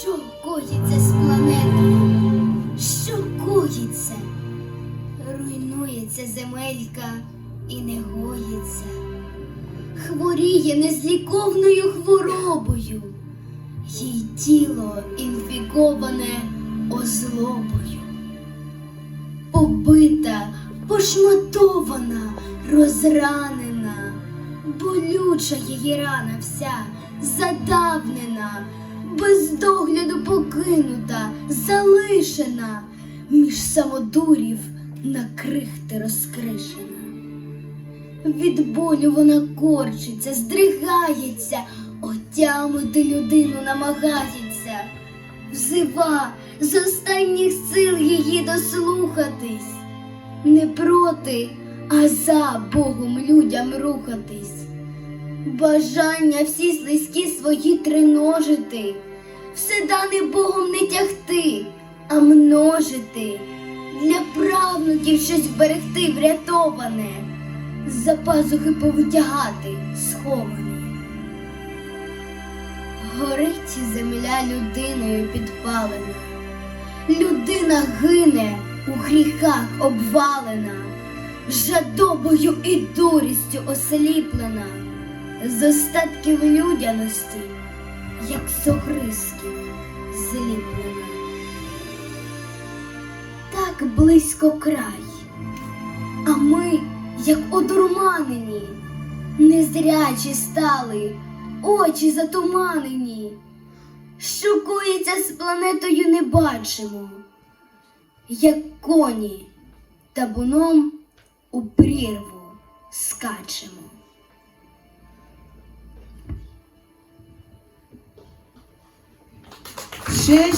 Що коїться з планетою? Що коїться? Руйнується земелька і не гоїться, хворіє незліковною хворобою, їй тіло інфіковане озлобою, побита, пошматована, розранена, болюча її рана вся задавнена, без догляду покинута, залишена, між самодурів на крихти розкришена. Від болю вона корчиться, здригається, отямити людину намагається, взива з останніх сил її дослухатись, не проти, а за Богом людям рухатись, бажання всі слизькі свої триножити, все дане Богом не тягти, а множити, для правнуків щось берегти врятоване. З-за пазухи повитягати сховані. Горить земля людиною підпалена, людина гине у гріхах обвалена, жадобою і дурістю осліплена, з остатків людяності, як з огризків зліплена. Так близько край. А ми, як одурманені, незрячі стали, очі затуманені. Що з планетою не бачимо, як коні табуном у прірву скачемо. Gente,